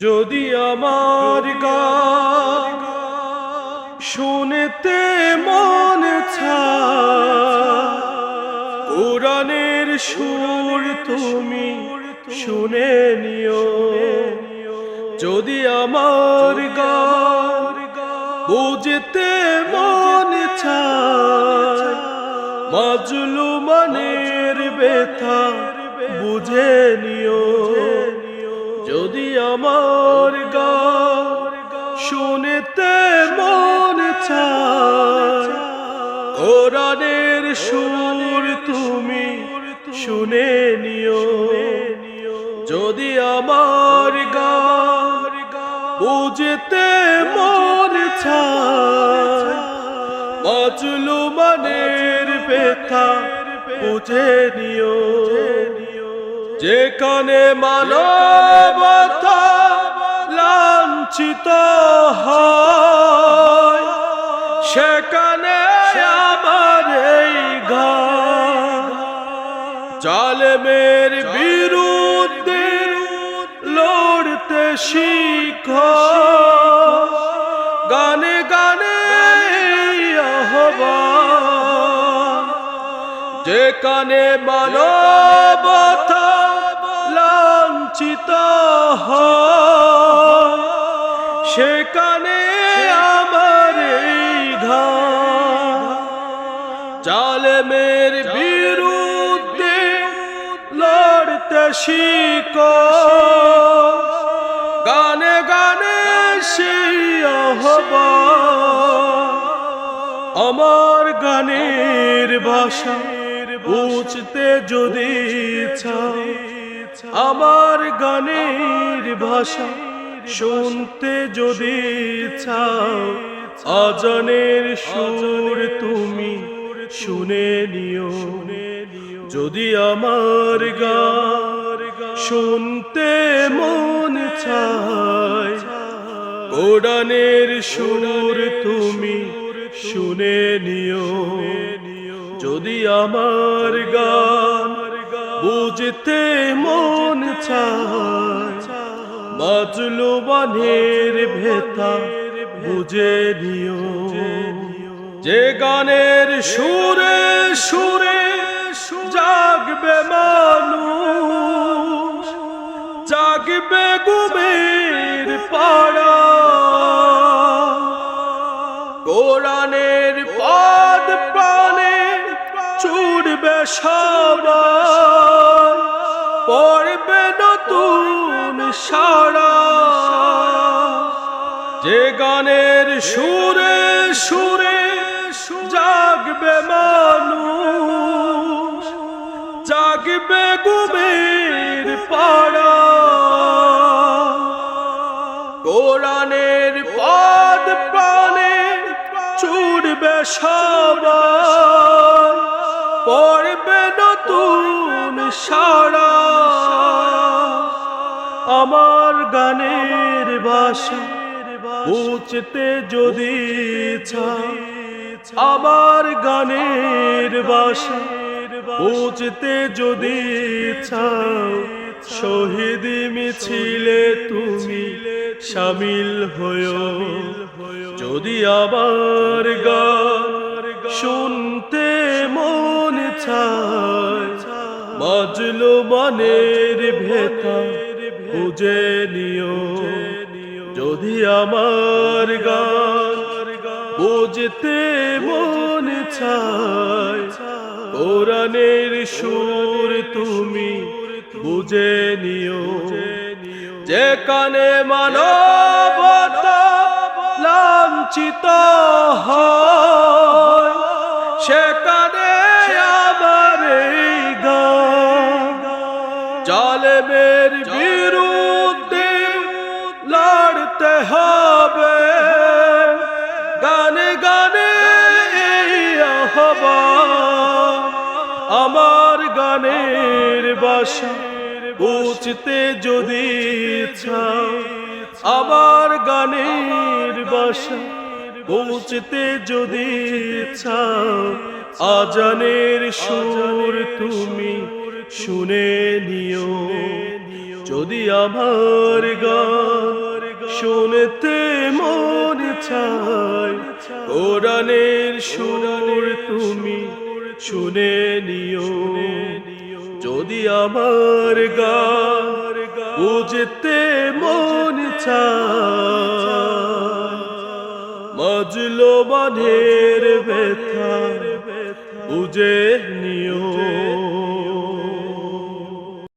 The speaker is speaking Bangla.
যদি আমার গান শুনতে মন কোরআনের সুর তুমি শুনে নিও। যদি আমার গান বুঝতে মন চায়, মাজলুমানের ব্যথা বুঝে নিও। যদি আমার গান শুনতে মন চায় সুর তুমি শুনে নিও। যদি আমার বুঝতে মন চায়, মাজলুমানের ব্যথা বুঝে নিও। যেখানে মানবতা লাঞ্ছিত হয়, সেখানে আমার এই জালেমের বিরুদ্ধে লড়তে শিখ। গানে গানে আহ্বান। যেখানে মানবতা হয়। সেখানে আমার ঘাম জালেমের বিরুদ্ধে লড়তে শিখ। গানে গানে সেই আহ্বান। আমার গানের ভাষা বুঝতে যদি চাও। আমার গানের ভাষা শুনতে যদি চাও, অজনের সুর তুমি শুনে নিও। যদি আমার গান শুনতে মন চায়, কোরআনের সুর তুমি শুনে নিও। যদি আমার গান বুঝতে মন বাজলো বানের ভেতা বুঝে নিও। যে গানের সুরে সুরে জাগবে মানুষ, জাগবে গুমের পাড়া। চুড়বে সবাই, পড়বে নতুন সারা। যে গানের সুরে সুরে জাগবে মানুষ, জাগবে গুমের পাড়া। কোরআনের পদ প্রাণে চুড়বে সবাই। পড়বে নতুন সারা। আমার গানের বাসা বুঝতে যদি আমার গানের বাসা বুঝতে যদি শহীদ মিছিলে তুমি সামিল হয়েও যদি আবার গান বাজলো মনের ভেতা বুঝে নিও। যদি আমার গান বুঝতে মন চায়, কোরআনের সুর তুমি বুঝে নিও। যে যেখানে মানবতা লাঞ্ছিত হয় জালেমের বিরুদ্ধে লড়তে হবে। গানে গানে আহ্বান। আমার গানের বাসা বুঝতে যদি আমার গানের বাসা বুঝতে যদি আজানের সুর তুমি শুনে নিও। যদি আমার গান শুনতে মন চায়, কোরআনের সুর তুমি শুনে নিও। যদি আমার গান বুঝতে মন চায় মজলো বেথার ব্যথা বুঝে নিও।